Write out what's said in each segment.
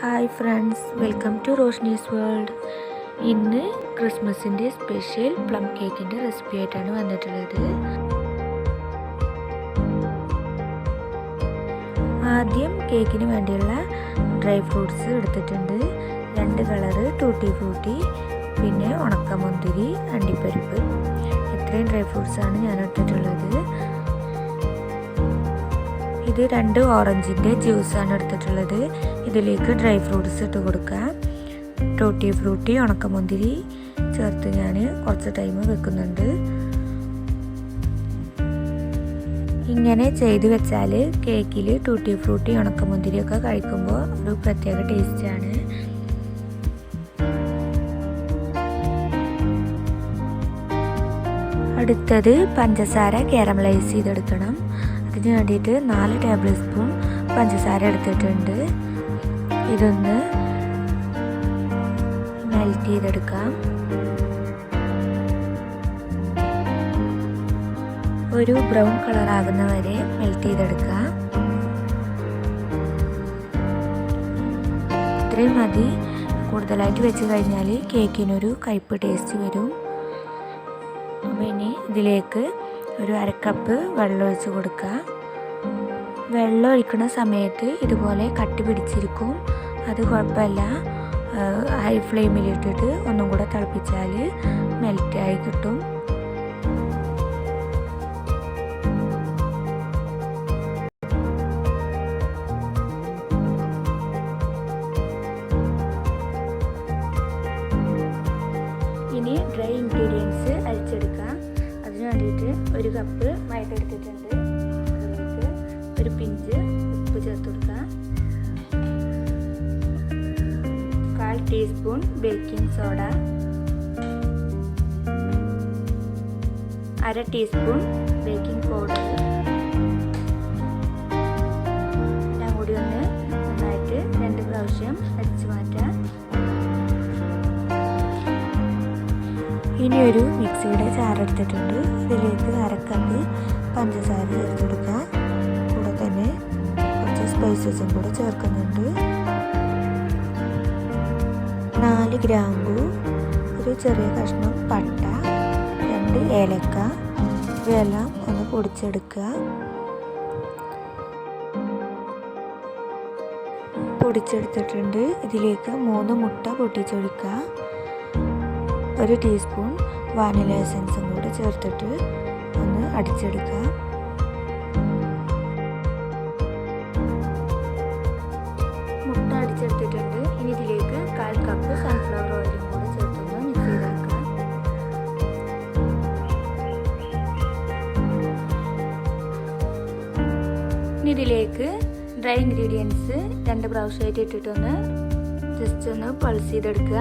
Hi friends welcome to Roshni's world ഇന്ന് ക്രിസ്മസിന്റെ special plum കേക്കിന്റെ റെസിപ്പി ആയിട്ടാണ് വന്നിട്ടുള്ളത്. ആദ്യം കേക്കിന് വേണ്ടിയുള്ള ഡ്രൈ ഫ്രൂട്ട്സ് എടുത്തിട്ടുണ്ട്. രണ്ട് കളറ് ടൂട്ടി ഫ്രൂട്ടി പിന്നെ ഉണക്കമുന്തിരി അണ്ടിപ്പരിപ്പ്. ഇത്രയും ഡ്രൈ ഫ്രൂട്ട്സാണ് ഞാൻ എടുത്തിട്ടുള്ളത് ഇത് രണ്ട് ഓറഞ്ചിന്റെ ജ്യൂസാണ് എടുത്തിട്ടുള്ളത്. ഇതിലേക്ക് ഡ്രൈ ഫ്രൂട്ട്സ് ഇട്ട് കൊടുക്കുക ടോട്ടി ഫ്രൂട്ടി ഉണക്കമുന്തിരി ചേർത്ത് ഞാൻ കുറച്ച് ടൈം വെക്കുന്നുണ്ട്. ഇങ്ങനെ ചെയ്ത് വെച്ചാൽ കേക്കിൽ ടൂട്ടി ഫ്രൂട്ടി ഉണക്കമുന്തിരി ഒക്കെ കഴിക്കുമ്പോൾ ഒരു പ്രത്യേക ടേസ്റ്റാണ്. അടുത്തത് പഞ്ചസാര കാരമലൈസ് ചെയ്തെടുക്കണം. അതിന് വേണ്ടിയിട്ട് നാല് ടേബിൾ സ്പൂൺ പഞ്ചസാര എടുത്തിട്ടുണ്ട്. ഇതൊന്ന് മെൽറ്റ് ചെയ്തെടുക്കാം. ഒരു ബ്രൗൺ കളർ ആകുന്ന വരെ മെൽറ്റ് ചെയ്തെടുക്കാം. ഇത്രയും മതി. കൂടുതലായിട്ട് വെച്ച് കഴിഞ്ഞാൽ കേക്കിനൊരു കയ്പ് ടേസ്റ്റ് വരും. ഇനി ഇതിലേക്ക് ഒരു അരക്കപ്പ് വെള്ളം ഒഴിച്ച് കൊടുക്കുക. വെള്ളം ഒഴിക്കുന്ന സമയത്ത് ഇതുപോലെ കട്ടി പിടിച്ചിരിക്കും. അത് കുഴപ്പമില്ല. ഹൈ ഫ്ലെയിമിലിട്ടിട്ട് ഒന്നും കൂടെ തിളപ്പിച്ചാൽ മെൽറ്റായി കിട്ടും. ഇനി ഡ്രൈ ഇൻഗ്രീഡിയൻസ് അരിച്ചെടുക്കാം. വേണ്ടിയിട്ട് ഒരു കപ്പ് മൈദ എടുത്തിട്ടുണ്ട്. അതിലേക്ക് ഒരു പിഞ്ച് ഉപ്പ് ചേർത്ത് കൊടുക്കാം. കാൽ ടീസ്പൂൺ ബേക്കിംഗ് സോഡ അര ടീസ്പൂൺ ബേക്കിംഗ് പൗഡർ എല്ലാം കൂടി ഒന്ന് ഇനി ഒരു മിക്സിയുടെ ചാറെടുത്തിട്ടുണ്ട്. ഇതിലേക്ക് അരക്കപ്പ് പഞ്ചസാര ചേർത്ത് കൊടുക്കുക. കൂടെ തന്നെ കുറച്ച് സ്പൈസസും കൂടെ ചേർക്കുന്നുണ്ട്. നാല് ഗ്രാമ്പു ഒരു ചെറിയ കഷ്ണം പട്ട രണ്ട് ഏലക്ക ഇവയെല്ലാം ഒന്ന് പൊടിച്ചെടുക്കുക. പൊടിച്ചെടുത്തിട്ടുണ്ട്. ഇതിലേക്ക് മൂന്ന് മുട്ട പൊട്ടിച്ചൊഴിക്കുക. ഒരു ടീസ്പൂൺ വാനില എസൻസും കൂടെ ചേർത്തിട്ട് ഒന്ന് അടിച്ചെടുക്കുക മുട്ട അടിച്ചെടുത്തിട്ടുണ്ട്. ഇനി ഇതിലേക്ക് കാൽ കപ്പ് സൺഫ്ലവർ ഓയിലും കൂടെ ചേർത്തൊന്ന് മിക്സ് ചെയ്തെടുക്കുക ഇനി ഇതിലേക്ക് ഡ്രൈ ഇൻഗ്രീഡിയൻസ് രണ്ട് പ്രാവശ്യമായിട്ട് ഇട്ടിട്ടൊന്ന് ജസ്റ്റ് ഒന്ന് പൾസ് ചെയ്തെടുക്കുക.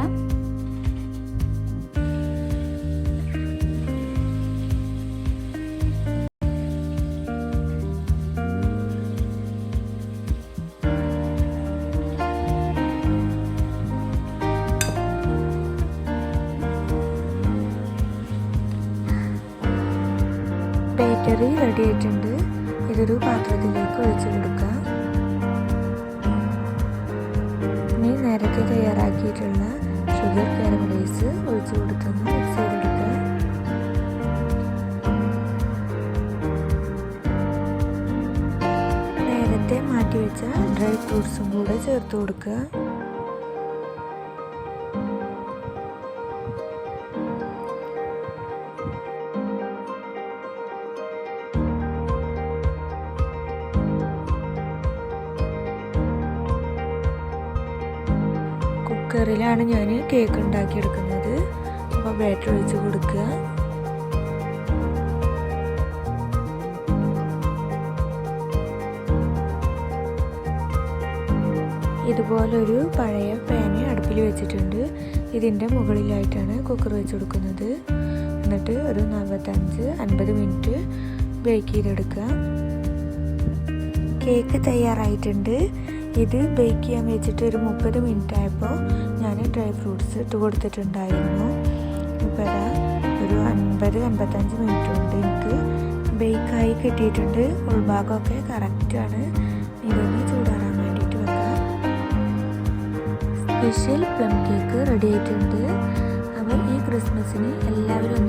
ബാറ്ററി റെഡി ആയിട്ടുണ്ട് ഇതൊരു പാത്രത്തിലേക്ക് ഒഴിച്ച് കൊടുക്കുക ഇനി നേരത്തെ തയ്യാറാക്കിയിട്ടുള്ള ഷുഗർ കാരമലൈസ് ഒഴിച്ച് കൊടുക്കുന്നു മിക്സ് ചെയ്തെടുക്കുക നേരത്തെ മാറ്റി വെച്ച ഡ്രൈ ഫ്രൂട്ട്സും കൂടെ ചേർത്ത് കൊടുക്കുക. കുക്കറിലാണ് ഞാൻ കേക്ക് ഉണ്ടാക്കിയെടുക്കുന്നത്. അപ്പോൾ ബാറ്റർ ഒഴിച്ച് കൊടുക്കുക. ഇതുപോലൊരു പഴയ പാന് അടുപ്പിൽ വെച്ചിട്ടുണ്ട്. ഇതിന്റെ മുകളിലായിട്ടാണ് കുക്കർ വെച്ച് കൊടുക്കുന്നത്. എന്നിട്ട് ഒരു നാൽപ്പത്തഞ്ച് അൻപത് മിനിറ്റ് ബേക്ക് ചെയ്തെടുക്കുക. കേക്ക് തയ്യാറായിട്ടുണ്ട്. ഇത് ബേക്ക് ചെയ്യാൻ വെച്ചിട്ട് ഒരു മുപ്പത് മിനിറ്റ് ആയപ്പോൾ ഞാൻ ഡ്രൈ ഫ്രൂട്ട്സ് ഇട്ട് കൊടുത്തിട്ടുണ്ടായിരുന്നു. ഇപ്പോൾ ഒരു അൻപത് അൻപത്തഞ്ച് മിനിറ്റ് കൊണ്ട് എനിക്ക് ബേക്കായി കിട്ടിയിട്ടുണ്ട്. ഉൾഭാഗമൊക്കെ കറക്റ്റാണ് ഇതൊന്ന് ചൂടാറാൻ വേണ്ടിയിട്ട് വെക്കാം. സ്പെഷ്യൽ പ്ലം കേക്ക് റെഡി ആയിട്ടുണ്ട്. അപ്പോൾ ഈ ക്രിസ്മസിന് എല്ലാവരും